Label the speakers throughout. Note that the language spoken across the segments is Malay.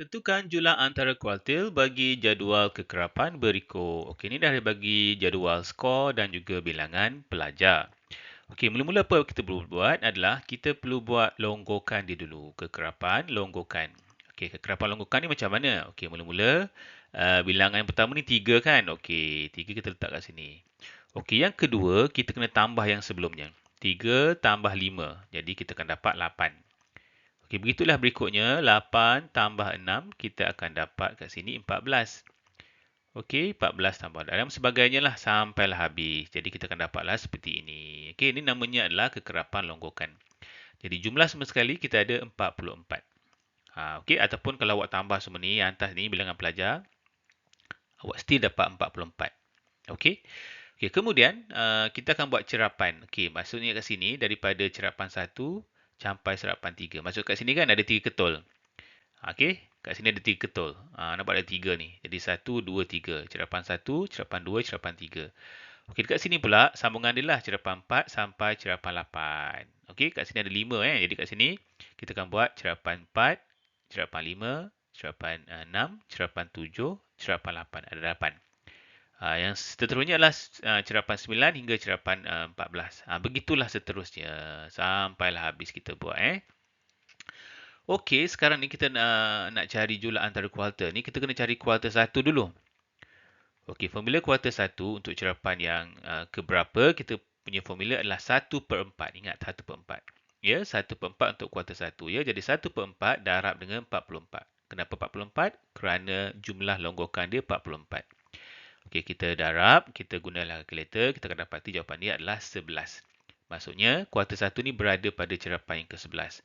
Speaker 1: Tentukan jumlah antara kuartil bagi jadual kekerapan berikut. Okey, ini dah bagi jadual skor dan juga bilangan pelajar. Okey, mula-mula apa kita perlu buat adalah kita perlu buat longgokan dia dulu. Kekerapan, longgokan. Okey, kekerapan longgokan ni macam mana? Okey, mula-mula uh, bilangan yang pertama ni tiga kan? Okey, tiga kita letak kat sini. Okey, yang kedua kita kena tambah yang sebelumnya. Tiga tambah lima. Jadi kita akan dapat lapan. Okey, begitulah berikutnya. 8 tambah 6, kita akan dapat kat sini 14. Okey, 14 tambah dan sebagainya lah sampailah habis. Jadi kita akan dapatlah seperti ini. Okey, ini namanya adalah kekerapan longgokan. Jadi jumlah semua sekali kita ada 44. Ha, okey, ataupun kalau awak tambah semua ni, atas ni bilangan pelajar, awak still dapat 44. Okey. Okey, kemudian uh, kita akan buat cerapan. Okey, maksudnya kat sini daripada cerapan 1 sampai serapan tiga. Masuk kat sini kan ada tiga ketul. Okey, kat sini ada tiga ketul. Ha, nampak ada tiga ni. Jadi satu, dua, tiga. Cerapan satu, cerapan dua, cerapan tiga. Okey, dekat sini pula sambungan dia lah cerapan empat sampai cerapan lapan. Okey, kat sini ada lima eh. Jadi kat sini kita akan buat cerapan empat, cerapan lima, cerapan enam, cerapan tujuh, cerapan lapan. Ada lapan. Uh, yang seterusnya adalah uh, cerapan 9 hingga cerapan uh, 14. Uh, begitulah seterusnya sampailah habis kita buat eh. Okey, sekarang ni kita nak, nak cari jumlah antara kuartal ni kita kena cari kuartal 1 dulu. Okey, formula kuartal 1 untuk cerapan yang uh, keberapa kita punya formula adalah 1 per 4. Ingat 1 per 4. Ya, 1 per 4 untuk kuartal 1 ya. Jadi 1 per 4 darab dengan 44. Kenapa 44? Kerana jumlah longgokan dia 44. Okey, kita darab, kita gunalah kalkulator, kita akan dapati jawapan dia adalah 11. Maksudnya, kuartal 1 ni berada pada cerapan yang ke-11.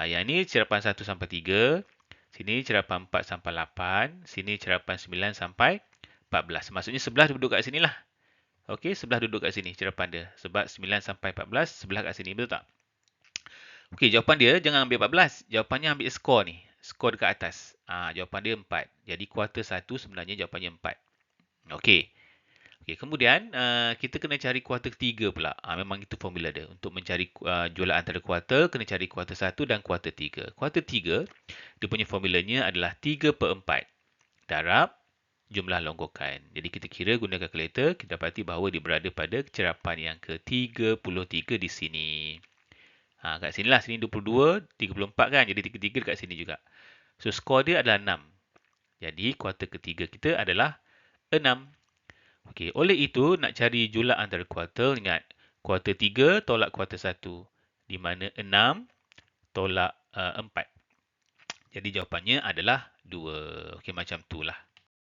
Speaker 1: Uh, yang ni cerapan 1 sampai 3, sini cerapan 4 sampai 8, sini cerapan 9 sampai 14. Maksudnya 11 duduk kat sini lah. Okey, 11 duduk kat sini cerapan dia. Sebab 9 sampai 14, sebelah kat sini. Betul tak? Okey, jawapan dia jangan ambil 14. Jawapannya ambil skor ni. Skor dekat atas. Ah, jawapan dia 4. Jadi kuartal 1 sebenarnya jawapannya 4. Okey. Okey, kemudian uh, kita kena cari kuartal ketiga pula. Uh, memang itu formula dia. Untuk mencari uh, jumlah antara kuartal, kena cari kuartal satu dan kuartal tiga. Kuartal tiga, dia punya formulanya adalah 3 per 4 darab jumlah longgokan. Jadi kita kira guna kalkulator, kita dapati bahawa dia berada pada cerapan yang ke-33 di sini. Ha, kat sini lah, sini 22, 34 kan. Jadi 33 dekat sini juga. So, skor dia adalah 6. Jadi, kuartal ketiga kita adalah 6. Okey, oleh itu nak cari jumlah antara kuartal ingat kuartal 3 tolak kuartal 1 di mana 6 tolak uh, 4. Jadi jawapannya adalah 2. Okey macam itulah.